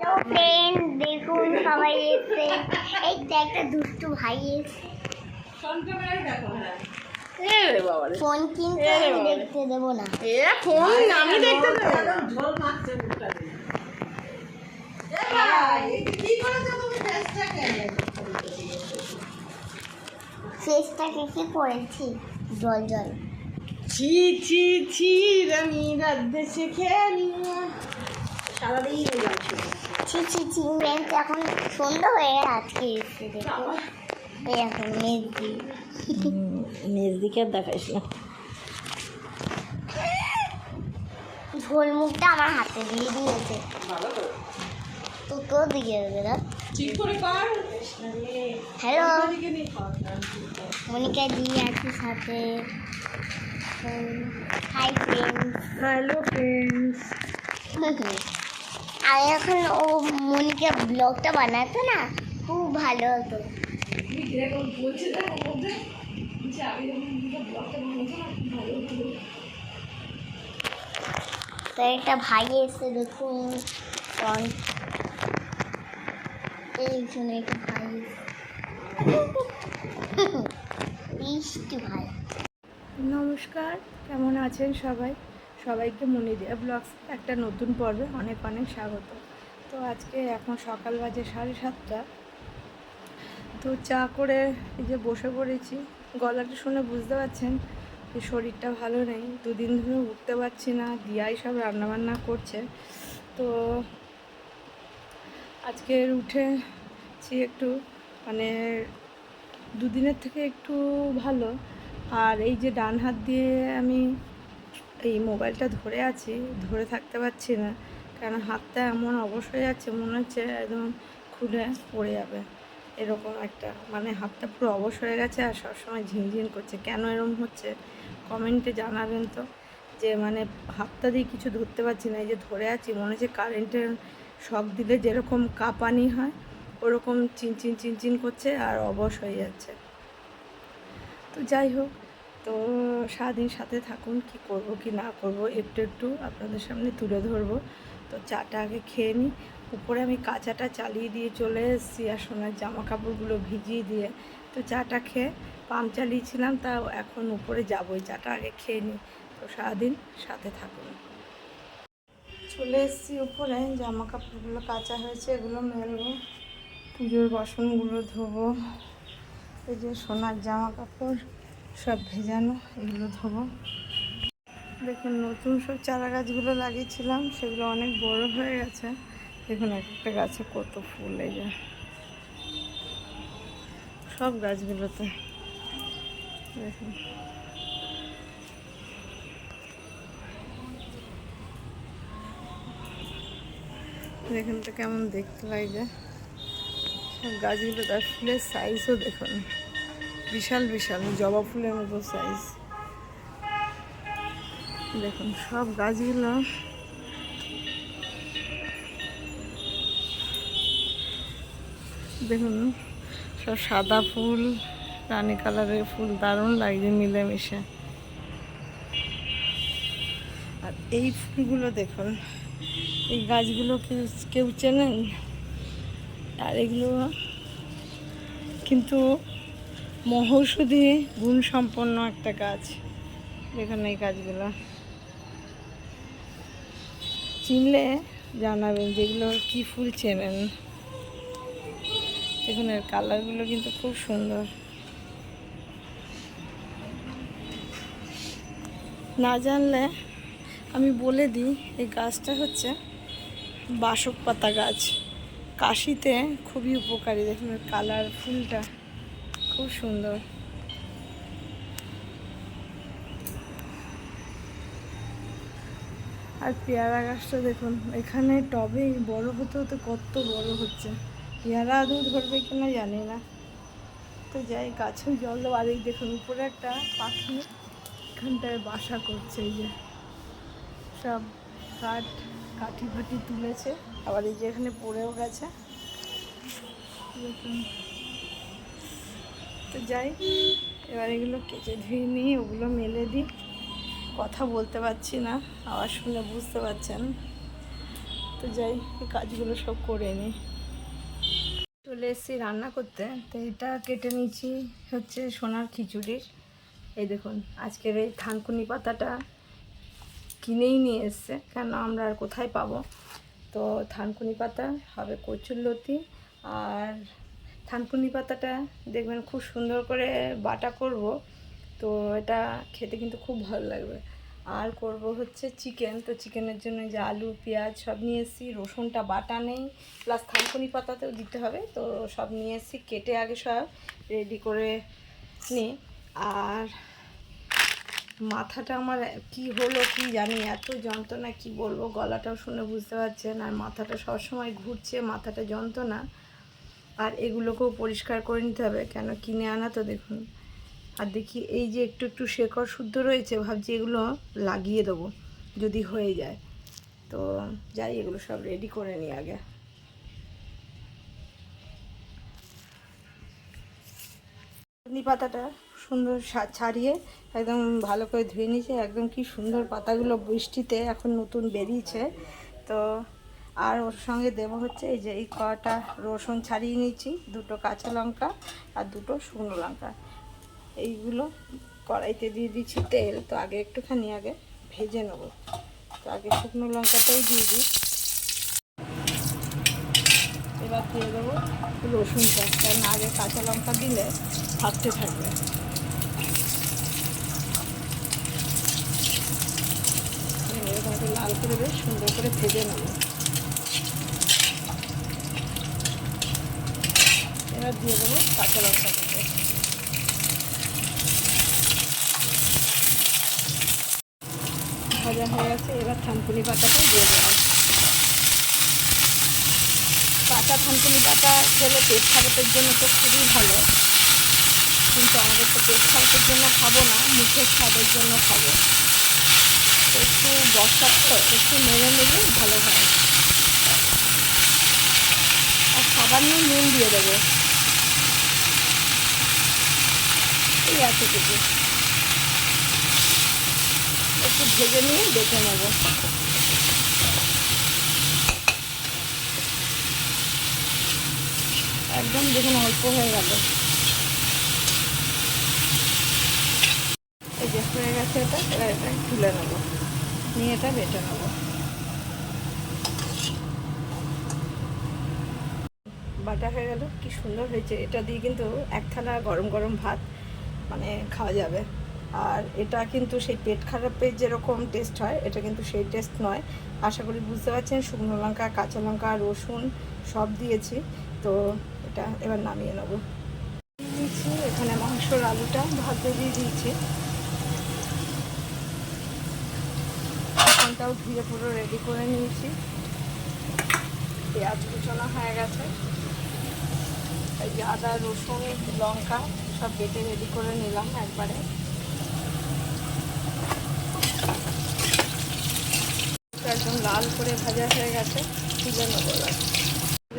Hello friend দেখুন সবাই এসে এই তো একটা দুষ্টু ভাই এসে এ রে বাবা রে। ফোন কিন্তু আমি দেখতে দেবো না। ফোন আমি দেখতে দেবো। না। ফেসটাকে? কি করেছি? জল জল। ছি ছি ছি দেশে খেলি না। সারাদিন ছি ছি ছি ফ্রেন্ড এখন সন্ধ্যা হয়ে গেল আজকে এসে দেখো। এই এখন মেজদি। নিজ দিকে আর দেখাইস না। ঝোল মুখটা আমার হাতে দিয়ে দিয়েছে। তো তোর দিকে কর হ্যালো? মনিকা দি আছে সাথে। হাই ফ্রেন্ডস হ্যালো ফ্রেন্ডস আমি এখন ও মনিকা ব্লগটা বানাতো না খুব ভালো হতো তো একটা ভাই এসে দেখুন। এই শুনে একটা ভাই এসে। মিষ্টি ভাই নমস্কার কেমন আছেন সবাই সবাইকে মনিদিয়া ব্লগস একটা নতুন পর্বে অনেক অনেক স্বাগত। তো আজকে এখন সকাল বাজে সাড়ে সাতটা। তো চা করে এই যে বসে পড়েছি, গলাটা শুনে বুঝতে পারছেন যে শরীরটা ভালো নেই। দুদিন ধরে উঠতে পারছি না, দিয়াই সব রান্নাবান্না করছে। তো আজকে উঠেছি একটু মানে দুদিনের থেকে একটু ভালো। আর এই যে ডান হাত দিয়ে আমি এই মোবাইলটা ধরে আছি, ধরে থাকতে পারছি না। কারণ হাতটা এমন অবশ হয়ে যাচ্ছে, মনে হচ্ছে একদম খুলে পড়ে যাবে। এরকম একটা মানে হাতটা পুরো অবশ হয়ে গেছে আর সবসময় ঝিনঝিন করছে। কেন এরকম হচ্ছে? কমেন্টে জানাবেন তো। যে মানে হাতটা দিয়ে কিছু ধরতে পারছি না, এই যে ধরে আছি, মনে হচ্ছে কারেন্টের শক দিলে যেরকম কাঁপানি হয়, ওরকম চিনচিন চিনচিন করছে আর অবশ হয়ে যাচ্ছে। তো যাই হোক তো সারাদিন সাথে থাকুন, কি করব, কি না করব, একটু একটু আপনাদের সামনে তুলে ধরবো। তো চাটা আগে খেয়ে নিই। উপরে আমি কাঁচাটা চালিয়ে দিয়ে চলে এসেছি আর সোনার জামা কাপড়গুলো ভিজিয়ে দিয়ে। তো চাটা খেয়ে পাম্প চালিয়েছিলাম, তা এখন উপরে যাবোই চাটা আগে খেয়ে নিই। তো সারাদিন সাথে থাকুন। চলে এসেছি উপরে জামা কাপড়গুলো কাঁচা হয়েছে, এগুলো মেলবো। পুজোর বাসনগুলো ধোবো। এই যে সোনার জামা কাপড় সব ভেজানো, এগুলো ধোবো। দেখুন, নতুন সব চারা গাছগুলো লাগিয়েছিলাম, সেগুলো অনেক বড় হয়ে গেছে। দেখুন এক একটা গাছে কত ফুল, এই যে। সব গাছগুলোতে। দেখুন। দেখুন তো কেমন দেখতে লাগে। সব গাছগুলো তার ফুলের সাইজও দেখুন। বিশাল বিশাল। জবা ফুলের মতো সাইজ দেখুন, সব গাছগুলো। দেখুন, সব সাদা ফুল, রানী কালারের ফুল, দারুণ লাগছে মিলেমিশে। আর এই ফুলগুলো দেখুন, এই গাছগুলো কেউ কেউ চেনেন? আর এগুলো কিন্তু মহৌষধি গুণসম্পন্ন একটা গাছ। দেখুন এই গাছগুলো। চিনলে জানাবেন যেগুলো কি ফুল চেনেন। এর কালারগুলো কিন্তু খুব সুন্দর। না জানলে আমি বলে দিই, এই গাছটা হচ্ছে বাসক পাতা গাছ। কাশিতে খুবই উপকারী। দেখুন কালার, ফুলটা। খুব সুন্দর। আর পেয়ারা গাছটা দেখুন, এখানে টবে বড় হতে হতে কত বড় হচ্ছে। পেয়ারা আদৌ ধরবে কিনা জানি না। তো যাই গাছেও জল আর এই দেখুন, উপরে একটা পাখি এখানটায় বাসা করছে, এই যে। সব কাঠ, কাঠি ফাটি তুলেছে। আবার এই যে এখানে পড়েও গেছে। দেখুন। তো যাই। এবার এগুলো কেচে ধুয়ে নিয়ে ওগুলো মেলে দিই। কথা বলতে পারছি না, আওয়াজ শুনে বুঝতে পারছেন। তো যাই কাজগুলো সব করে নিই। চলে এসেছি রান্না করতে। তো এটা কেটে নিয়েছি হচ্ছে সোনার খিচুড়ির এই দেখুন, আজকের এই থানকুনি পাতাটা কিনেই নিয়ে এসছে। কেন আমরা আর কোথায় পাবো? তো থানকুনি পাতা, হবে কচুরলতি আর থানকুনি পাতাটা দেখবেন খুব সুন্দর করে বাটা করব। তো এটা খেতে কিন্তু খুব ভালো লাগবে। আর করব হচ্ছে চিকেন। তো চিকেনের জন্য যে আলু, পেঁয়াজ সব নিয়ে এসেছি। রসুনটা বাটা নেই। প্লাস থানকুনি পাতাতেও দিতে হবে। তো সব নিয়ে এসেছি। কেটে আগে সব রেডি করে নিই আর মাথাটা আমার কি হলো কি জানি, এত যন্ত্রণা কি বলব? গলাটাও শুনে বুঝতে পারছেন। আর মাথাটা সবসময় ঘুরছে। মাথাটা যন্ত্রণা। আর এগুলোকেও পরিষ্কার করে নিতে হবে। কেন কিনে আনা তো দেখুন। আর দেখি এই যে একটু একটু শেকড় শুদ্ধ রয়েছে, ভাবছি এগুলো লাগিয়ে দেবো, যদি হয়ে যায়। তো যাই, এগুলো সব রেডি করে নিই আগে। চাটনি পাতাটা সুন্দর ছাড়িয়ে একদম ভালো করে ধুয়ে নিয়েছে। একদম কি সুন্দর পাতাগুলো বৃষ্টিতে এখন নতুন বেরিয়েছে। তো আর ওর সঙ্গে দেবো হচ্ছে এই যে এই কটা রসুন ছাড়িয়ে নিয়েছি, দুটো কাঁচা লঙ্কা আর দুটো শুকনো লঙ্কা। এইগুলো কড়াইতে দিয়ে দিচ্ছি তেল, তো আগে একটুখানি আগে ভেজে নেব। তো আগে শুকনো লঙ্কাটাই দিয়ে দিই। এবার দিয়ে দেবো রসুনটা, কারণ আগে কাঁচা লঙ্কা দিলে ভাবতে থাকবে। লাল করে বেশ সুন্দর করে ভেজে নেব। এবার দিয়ে দেবো কাঁচা লঙ্কা দিতে ভাজা হয়ে গেছে, এবার থানকুনি পাতাটা দিয়ে দেবো। কাঁচা থানকুনি পাতা খেলে পেট খারাপের জন্য তো খুবই ভালো, কিন্তু আমাদের তো পেট খারাপের জন্য খাব না, মুখের স্বাদের জন্য খাব। একটু বর্ষা তো, একটু নেড়ে নেড়ে ভালো হয়। আর সামান্য নুন দিয়ে দেবো। এই কিছু। একটু ভেজে নিয়ে দেখে নেব। একদম দেখুন অল্প হয়ে গেল। এই যে হয়ে গেছে এটা, এবার এটা তুলে নেব। নিয়ে এটা বেটে নেব। বাটা হয়ে গেল, কি সুন্দর হয়েছে। এটা দিয়ে কিন্তু এক থালা গরম গরম ভাত। মানে খাওয়া যাবে। আর এটা কিন্তু সেই পেট খারাপের যেরকম টেস্ট হয়, এটা কিন্তু সেই টেস্ট নয়। আশা করি বুঝতে পারছেন, শুকনো লঙ্কা, কাঁচা লঙ্কা, রসুন সব দিয়েছি। তো এটা এবার নামিয়ে নেব। দিয়েছি, এখানে মাংসর আলুটা ভাতে দিয়ে দিয়েছি। চিকেনটাও ধুয়ে পুরো রেডি করে নিয়েছি। পেঁয়াজ কুচনো হয়ে গেছে। আদা, রসুন, লঙ্কা সব বেটে রেডি করে নিলাম একবারে। একদম লাল করে ভাজা হয়ে গেছে, তুলে নেব।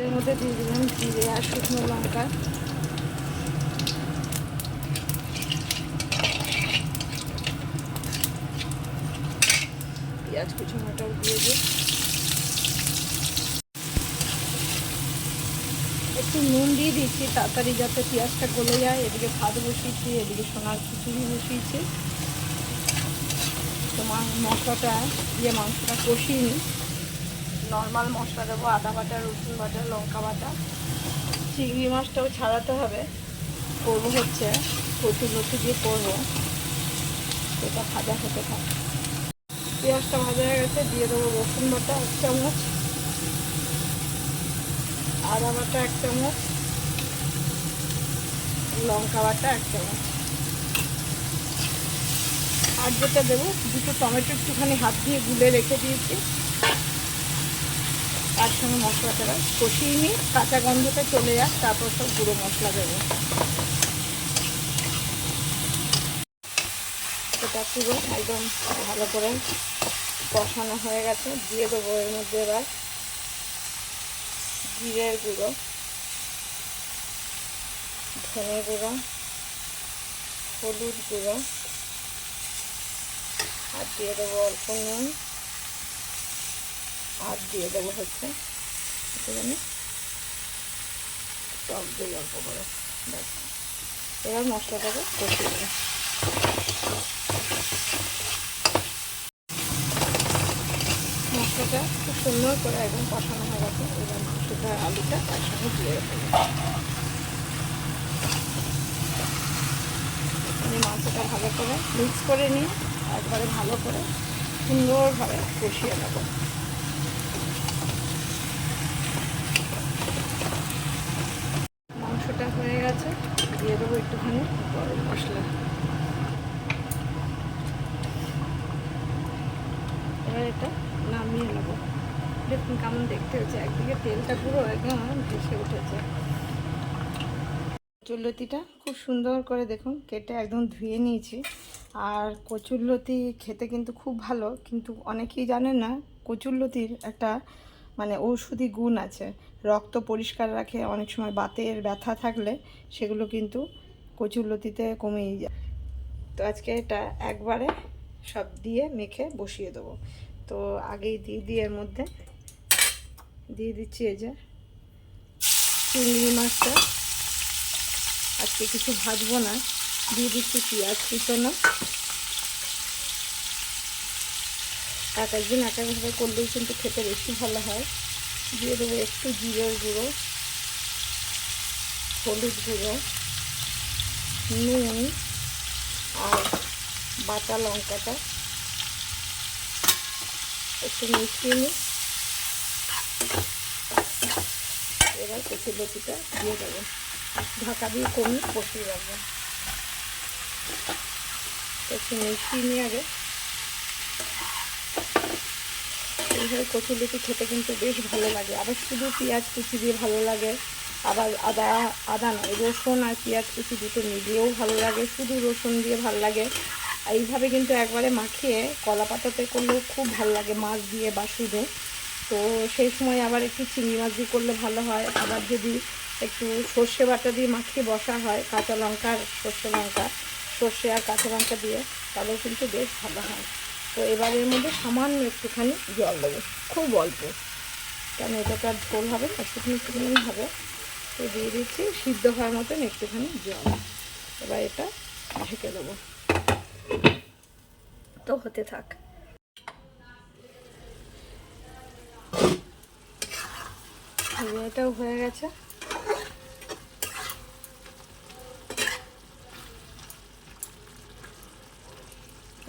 এর মধ্যে দিয়ে দিলাম জিরে আর শুকনো লঙ্কা। পেঁয়াজ কুচুনোটাও দিয়ে দিই। একটু নুন দিয়ে দিচ্ছি, তাড়াতাড়ি যাতে পেঁয়াজটা গলে যায়। এদিকে ভাত বসিয়েছি, এদিকে সোনার খিচুড়ি বসিয়েছি। তো মা- মশলাটা দিয়ে মাংসটা কষিয়ে নিই। নর্মাল মশলা দেবো, আদা বাটা, রসুন বাটা, লঙ্কা বাটা। চিংড়ি মাছটাও ছাড়াতে হবে। করব হচ্ছে কচুর লতি দিয়ে করব। সেটা ভাজা হতে থাকে। পেঁয়াজটা ভাজা হয়ে গেছে, দিয়ে দেবো রসুন বাটা, এক চামচ। আদা বাটা এক চামচ। লঙ্কা বাটা এক চামচ। আর যেটা দেবো, দুটো টমেটো একটুখানি হাত দিয়ে গুলে রেখে দিয়েছি। তার সঙ্গে মশলাটা কষিয়ে নিই, কাঁচা গন্ধটা চলে যাক, তারপর সব গুঁড়ো মশলা দেবো। এটা পুরো একদম ভালো করে কষানো হয়ে গেছে, দিয়ে দেবো এর মধ্যে এবার। জিরের গুঁড়ো, ধনে গুঁড়ো, হলুদ গুঁড়ো, আর দিয়ে দেবো অল্প নুন, আর দিয়ে দেবো হচ্ছে একটুখানি টক দই অল্প করে এবার মশলাটাকে কষিয়ে দেবো মশলাটা খুব সুন্দর করে একদম কষানো হয়ে গেছে। এবার মাংসটা, আলুটা তার সঙ্গে দিয়ে আমি মাংসটা ভালো করে মিক্স করে নিয়ে, একবারে ভালো করে সুন্দরভাবে কষিয়ে নেব। মাংসটা হয়ে গেছে, দিয়ে দেবো একটুখানি গরম মশলা। এবার এটা নামিয়ে নেব। দেখুন কেমন দেখতে হচ্ছে একদিকে তেলটা পুরো একদম ভেসে উঠেছে। কচুরলতিটা খুব সুন্দর করে দেখুন, কেটে একদম ধুয়ে নিয়েছি। আর কচুরলতি খেতে কিন্তু খুব ভালো, কিন্তু অনেকেই জানেন না, কচুরলতির একটা মানে ঔষধি গুণ আছে। রক্ত পরিষ্কার রাখে, অনেক সময় বাতের ব্যথা থাকলে সেগুলো কিন্তু কচুরলতিতে কমেই যায়। তো আজকে এটা একবারে সব দিয়ে মেখে বসিয়ে দেবো। তো আগেই দিয়ে দিয়ে এর মধ্যে। দিয়ে দিচ্ছি এই যে চিংড়ি মাছটা। আজকে কিছু ভাজবো না। দিয়ে দিচ্ছি পেঁয়াজ কুচোনো। এক একদিন এক একভাবে করলেই কিন্তু খেতে বেশি ভালো হয়। দিয়ে দেবো একটু জিরের গুঁড়ো, হলুদ গুঁড়ো, নুন আর বাটা লঙ্কাটা। একটু মিশিয়ে নিই। এবার কচুর লতিটা দিয়ে দেবো। ঢাকা দিয়ে কমিয়ে বসিয়ে রাখব। একটু মিশিয়ে নিয়ে আগে এইভাবে কচুরলতি খেতে কিন্তু বেশ ভালো লাগে। আবার শুধু পেঁয়াজ কুচি দিয়ে ভালো লাগে, আবার আদা আদা নয়, রসুন আর পেঁয়াজ কুচি দুটো মিলিয়েও ভালো লাগে। শুধু রসুন দিয়ে ভালো লাগে। এইভাবে কিন্তু একবারে মাখিয়ে কলা পাতাতে করলেও খুব ভালো লাগে মাছ দিয়ে বা শুধু তো সেই সময় আবার একটু চিংড়ি মাছ দিয়ে করলে ভালো হয়। আবার যদি একটু সর্ষে বাটা দিয়ে মাখিয়ে বসা হয়, কাঁচা লঙ্কা সর্ষে লঙ্কা, সর্ষে আর কাঁচা লঙ্কা দিয়ে, তাহলেও কিন্তু বেশ ভালো হয়। তো এবার এর মধ্যে সামান্য একটুখানি জল দেবো, খুব অল্প। কেন এটা তো আর ঝোল হবে না, একটুখানি একটুখানি হবে। তো দিয়ে দিচ্ছি, সিদ্ধ হওয়ার মতন একটুখানি জল। এবার এটা ঢেকে দেবো। তো হতে থাক। এটাও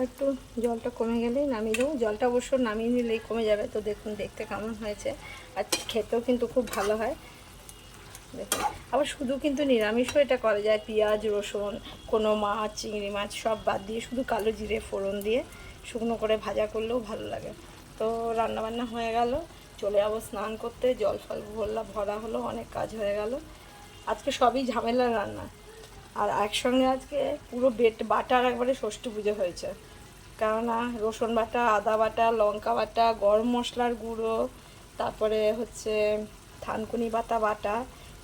একটু জলটা কমে গেলেই নামিয়ে দেবো। জলটা অবশ্য নামিয়ে নিলেই কমে যাবে। তো দেখুন, দেখতে কেমন হয়েছে। আর খেতেও কিন্তু খুব ভালো হয়। আবার শুধু কিন্তু নিরামিষও এটা করা যায়, পেঁয়াজ, রসুন, কোনো মাছ, চিংড়ি মাছ সব বাদ দিয়ে শুধু কালো জিরে ফোড়ন দিয়ে শুকনো করে ভাজা করলেও ভালো লাগে। তো রান্নাবান্না হয়ে গেল, চলে যাব স্নান করতে, জল ফল ভরলা ভরা হলো, অনেক কাজ হয়ে গেল। আজকে সবই ঝামেলার রান্না। আর একসঙ্গে আজকে পুরো বেট বাটার একবারে ষষ্ঠী পুজো হয়েছে। কেননা রসুন বাটা, আদা বাটা, লঙ্কা বাটা, গরম মশলার গুঁড়ো, তারপরে হচ্ছে থানকুনি পাতা বাটা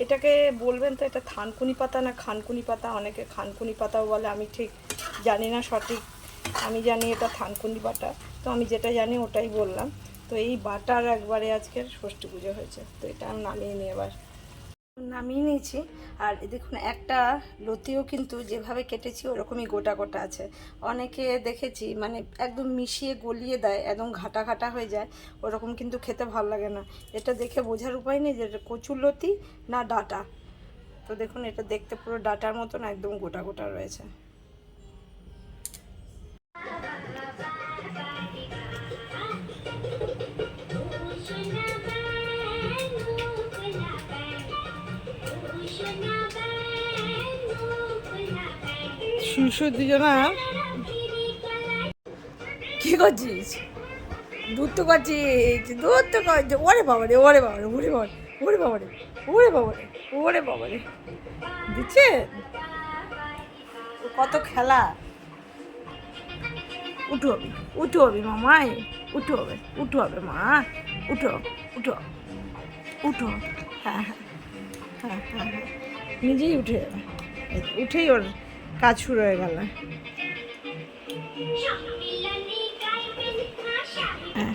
এটাকে বলবেন তো, এটা থানকুনি পাতা না খানকুনি পাতা? অনেকে খানকুনি পাতাও বলে, আমি ঠিক জানি না সঠিক, আমি জানি এটা থানকুনি বাটা। তো আমি যেটা জানি ওটাই বললাম। তো এই বাটার একবারে আজকের ষষ্ঠী পুজো হয়েছে। তো এটা আমি নামিয়ে নিয়ে এবার নামিয়ে নিয়েছি। আর দেখুন, একটা লতিও কিন্তু যেভাবে কেটেছি ওরকমই গোটা গোটা আছে। অনেকে দেখেছি মানে একদম মিশিয়ে গলিয়ে দেয়, একদম ঘাটা ঘাটা হয়ে যায়, ওরকম কিন্তু খেতে ভালো লাগে না। এটা দেখে বোঝার উপায় নেই যে এটা কচুর লতি না ডাটা। তো দেখুন, এটা দেখতে পুরো ডাটার মতন একদম গোটা গোটা রয়েছে। শিশু দুজনা কি করছিস? দুধ তো করছিস, দুধ তো করছিস। ওরে বাবারে ওরে বাবারে ওরে বাবারে ওরে বাবারে ওরে বাবারে ওরে বাবারে। দিচ্ছে? কত খেলা? উঠো হবে উঠো হবে মামাই, উঠো হবে উঠো হবে মা, উঠো উঠো উঠো হ্যাঁ হ্যাঁ। হ্যাঁ হ্যাঁ হ্যাঁ নিজেই উঠে যাবে উঠেই ওর কাজ শুরু হয়ে গেল। হ্যাঁ।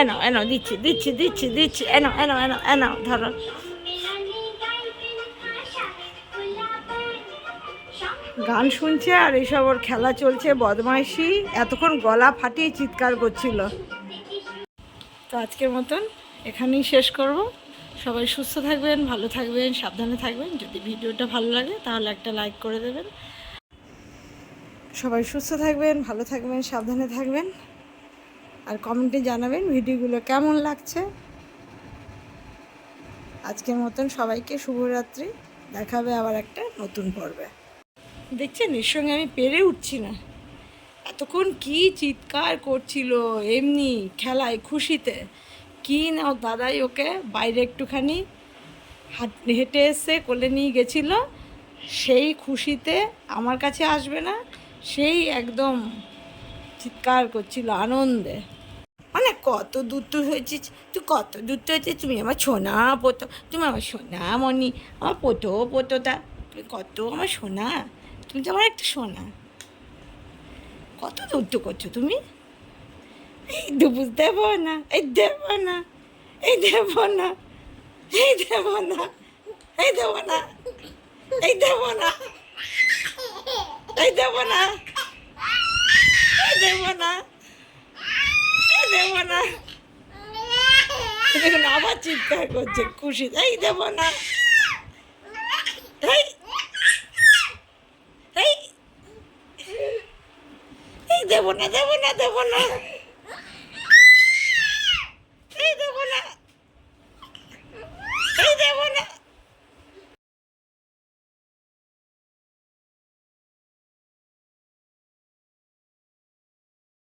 এনো এনো দিচ্ছি দিচ্ছি দিচ্ছি দিচ্ছি এনো এনো এনো এনো ধরো। গান শুনছে আর এইসব ওর খেলা চলছে বদমাইশি। এতক্ষণ গলা ফাটিয়ে চিৎকার করছিল। তো আজকের মতন এখানেই শেষ করব। সবাই সুস্থ থাকবেন, ভালো থাকবেন, সাবধানে থাকবেন। যদি ভিডিওটা ভালো লাগে, তাহলে একটা লাইক করে দেবেন। সবাই সুস্থ থাকবেন, ভালো থাকবেন, সাবধানে থাকবেন। আর কমেন্টে জানাবেন ভিডিওগুলো কেমন লাগছে। আজকের মতন সবাইকে শুভরাত্রি। দেখাবে আবার একটা নতুন পর্বে। দেখছেন, এর সঙ্গে আমি পেরে উঠছি না। এতক্ষণ কি চিৎকার করছিল, এমনি খেলায় খুশিতে। কি না ওর দাদাই ওকে বাইরে একটুখানি হাট এসে কোলে নিয়ে গেছিল। সেই খুশিতে আমার কাছে আসবে না, সেই একদম চিৎকার করছিল, আনন্দে। মানে কত তো হয়েছিস, তুই কত তো হয়েছিস, তুমি আমার সোনা পোতো, তুমি আমার সোনা মনি আমার পোতো পোতোটা তুমি কত আমার সোনা তুমি তো আমার একটা সোনা। কত তো করছ তুমি? এই দুপুর দেব না এই দেব না এই দেব না এই দেব না এই দেব না এই দেব না এই দেব না এই দেব না এই দেব না দেখুন আবার চিৎকার করছে খুশি এই দেব না এই এই দেব না দেব না দেব না